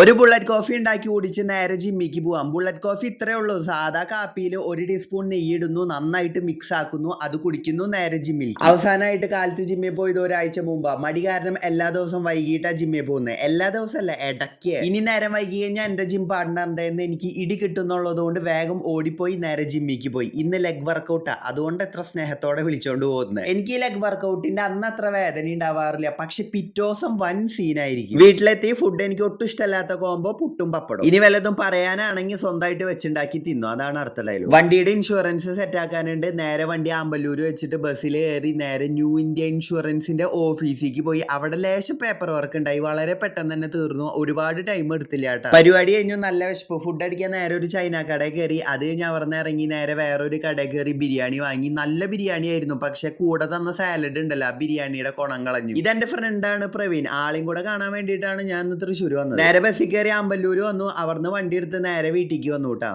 ഒരു bullet coffee ഉണ്ടാക്കി കുടിച്ച് നേരെ ജിമ്മിക്ക് പോവാം. ബുള്ളറ്റ് കോഫി ഇത്രേ ഉള്ളൂ. സാധാ കാപ്പിയിൽ ഒരു ടീസ്പൂൺ നെയ്യിടുന്നു നന്നായിട്ട് മിക്സ് ആക്കുന്നു. അത് കുടിക്കുന്നു നേരെ ജിമ്മിൽ അവസാനമായിട്ട് കാലത്ത് ജിമ്മിൽ പോയത് ഒരാഴ്ച മുമ്പാ. മടി കാരണം എല്ലാ ദിവസവും വൈകിട്ടാ ജിമ്മിൽ പോകുന്നത് എല്ലാ ദിവസവും അല്ല ഇടയ്ക്ക്. ഇനി നേരം വൈകി കഴിഞ്ഞാൽ എന്റെ ജിം പാർട്ട്ണറിന്റെ എനിക്ക് ഇടി കിട്ടുന്നുള്ളത് കൊണ്ട് വേഗം ഓടിപ്പോയി നേരെ ജിമ്മിക്ക് പോയി. ഇന്ന് ലെഗ് വർക്കൗട്ടാ അതുകൊണ്ട് എത്ര സ്നേഹത്തോടെ വിളിച്ചോണ്ട് പോകുന്നത് എനിക്ക് ഈ ലെഗ് വർക്കൗട്ടിന്റെ അന്ന് അത്ര വേദന ഉണ്ടാവാറില്ല പക്ഷെ പിറ്റോസം വൻ സീനായിരിക്കും വീട്ടിലെത്തി ഫുഡ് എനിക്ക് ഒട്ടും ഇഷ്ടമല്ലാത്ത കോമ്പോ പുട്ടും പപ്പടും ഇനി വല്ലതും പറയാനാണെങ്കിൽ സ്വന്തമായിട്ട് വെച്ചുണ്ടാക്കി തിന്നു. അതാണ് അർത്ഥം വണ്ടിയുടെ ഇൻഷുറൻസ് സെറ്റ് ആക്കാനുണ്ട്. നേരെ വണ്ടി ആമ്പല്ലൂര് വെച്ചിട്ട് ബസ്സിൽ കയറി നേരെ ന്യൂ ഇന്ത്യ ഇൻഷുറൻസിന്റെ ഓഫീസിലേക്ക് പോയി. അവിടെ ലേശം പേപ്പർ വർക്ക് ഉണ്ടായി. വളരെ പെട്ടെന്ന് തന്നെ തീർന്നു. ഒരുപാട് ടൈം എടുത്തില്ല കേട്ടോ. പരിപാടി കഴിഞ്ഞു. നല്ല വിശപ്പ്. ഫുഡ് അടിക്കാൻ നേരെ ഒരു ചൈന കടയിൽ കയറി. അത് കഴിഞ്ഞ് അവിടെ നിന്ന് ഇറങ്ങി നേരെ വേറൊരു കടയിൽ കയറി ബിരിയാണി വാങ്ങി. നല്ല ബിരിയാണി ആയിരുന്നു. പക്ഷെ കൂടെ തന്ന സാലഡ് ഉണ്ടല്ലോ. ആ ബിരിയാണിയുടെ കുണം കളഞ്ഞു. ഇതെന്റെ ഫ്രണ്ടാണ് പ്രവീൺ. ആളെയും കൂടെ കാണാൻ വേണ്ടിയിട്ടാണ് ഞാൻ ഇന്ന് തൃശ്ശൂർ വന്നത്. നേരെ ബസ്സിൽ കയറി അമ്പല്ലൂര് വന്നു. അവിടുന്ന് വണ്ടി എടുത്ത് നേരെ വീട്ടിലേക്ക് വന്നു കേട്ടോ